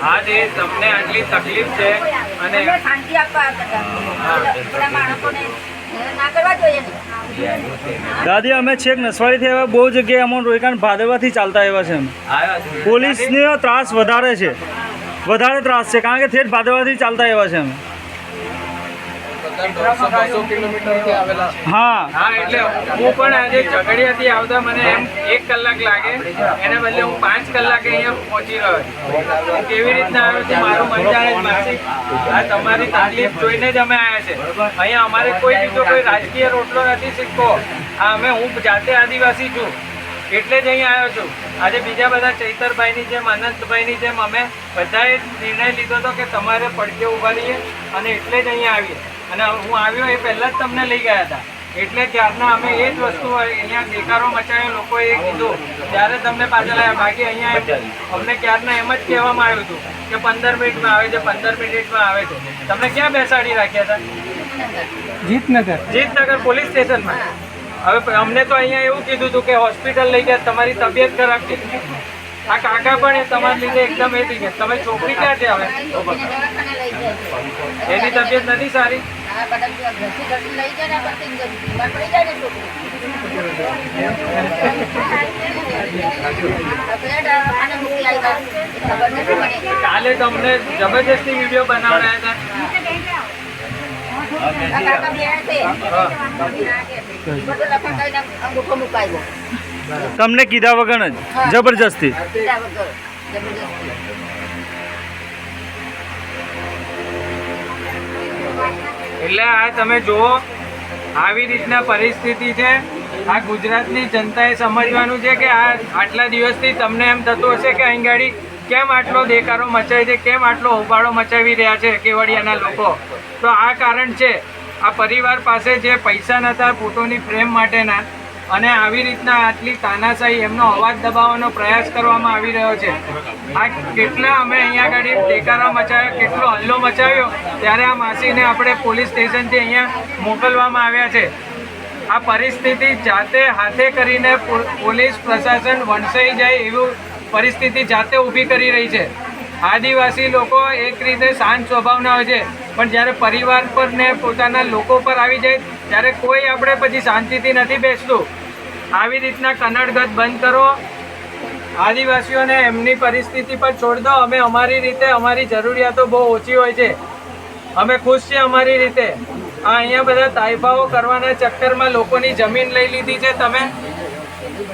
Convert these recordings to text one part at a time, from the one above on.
હા જે તમને આટલી તકલીફ છે અને શાંતિ આપવા હતા. માણસોને હેર ના કરવા જોઈએ ને. દાદી અમે છેક નસવાડીથી આવ્યા બહુ જગ્યાએ અમને રોકાણ ભાદરવાથી ચાલતા આવ્યા છે અમે પોલીસનો ત્રાસ વધારે છે. વધારે ત્રાસ છે કારણ કે ઠેઠ ભાદરવાથી ચાલતા આવ્યા છે અમે હા. હા. એટલે હું પણ આજે ઝઘડિયાથી આવતા મને એમ એક કલાક લાગે. એને બદલે હું પાંચ કલાકે અહીંયા પહોંચી રહ્યો છું. હું કેવી રીતના આવ્યો છે મારું મન જાણે આ તમારી તકલીફ જોઈને જ અમે આવ્યા છે. અહીંયા અમારે કોઈ બીજો કોઈ રાજકીય રોટલો નથી શીખવો આ અમે હું જાતે આદિવાસી છું. એટલે જ અહીંયા આવ્યો છું. આજે બીજા બધા ચૈતરભાઈની જેમ અનંતભાઈની જેમ અમે બધાએ નિર્ણય લીધો હતો કે તમારે પડકે ઊભા રહીએ અને એટલે જ અહીંયા આવીએ. અને હું આવ્યો એ પહેલાં જ તમને લઈ ગયા હતા. એટલે ત્યારના અમે એ જ વસ્તુ અહીંયા દેકારો મચાવ્યો લોકોએ એ કીધું. ત્યારે તમને પાછળ આવ્યા બાકી અહીંયા અમને ક્યારના એમ જ કહેવામાં આવ્યું હતું કે પંદર મિનિટમાં આવે છે પંદર મિનિટમાં આવે છે. તમને ક્યાં બેસાડી રાખ્યા હતા? જીતનગર. જીતનગર પોલીસ સ્ટેશનમાં. હવે અમને તો અહીંયા એવું કીધું હતું કે હોસ્પિટલ લઈ ગયા તમારી તબિયત ખરાબ છે. આ કાકા પણ એ તમારા લીધે એકદમ એ થઈ ગયા. તમે છોકરી ક્યાં છે હવે? દવાખાને લઈ જાય છે. એની તબિયત નથી સારી? આ બધા ઘરથી ઘરથી લઈ જાય ને બીમાર પડી જાય છોકરી. કાલે તમને જબરજસ્તી વીડિયો બનાવડાયા હતા. તમને કીધા વગર જ. જબરજસ્તી. જબરજસ્તી. એટલે આ તમે જુઓ, આવી રીતના પરિસ્થિતિ છે. આ ગુજરાતની જનતાએ સમજવાનું છે કે આ આટલા દિવસથી તમને એમ થતું હશે કે અહીં ગાડી કેમ આટલો દેકારો મચાય છે, કેમ આટલો હોબાળો મચાવી રહ્યા છે કેવડિયાના લોકો? તો આ કારણ છે. આ પરિવાર પાસે જે પૈસા નહોતા ફોટોની ફ્રેમ માટેના અને આવી રીતના આટલી તાનાશાહી એમનો અવાજ દબાવવાનો પ્રયાસ કરવામાં આવી રહ્યો છે. આ કેટલા અમે અહીંયા આગળ દેકારા મચાવ્યો, કેટલો હલ્લો મચાવ્યો ત્યારે આ માસીને આપણે પોલીસ સ્ટેશનથી અહીંયા મોકલવામાં આવ્યા છે. આ પરિસ્થિતિ જાતે હાથે કરીને પોલીસ પ્રશાસન વણસાઈ જાય એવું પરિસ્થિતિ જાતે ઊભી કરી રહી છે. આદિવાસી લોકો એક રીતે શાંત સ્વભાવના હોય છે, પણ જ્યારે પરિવાર પર ને પોતાના લોકો પર આવી જાય, ત્યારે કોઈ આપણે પછી શાંતિથી નથી બેસતું. આવી રીતના કનડગત બંધ કરો. આદિવાસીઓને એમની પરિસ્થિતિ પર છોડ દો. અમે અમારી રીતે અમારી જરૂરિયાતો બહુ ઓછી હોય છે. અમે ખુશ છીએ અમારી રીતે. આ અહીંયા બધા તાઇફાઓ કરવાના ચક્કરમાં લોકોની જમીન લઈ લીધી છે તમે.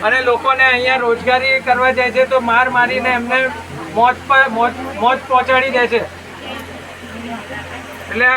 અને લોકોને અહીંયા રોજગારી કરવા જાય છે તો માર મારીને એમને મોત પર મોત મોત પહોંચાડી દે છે. એટલે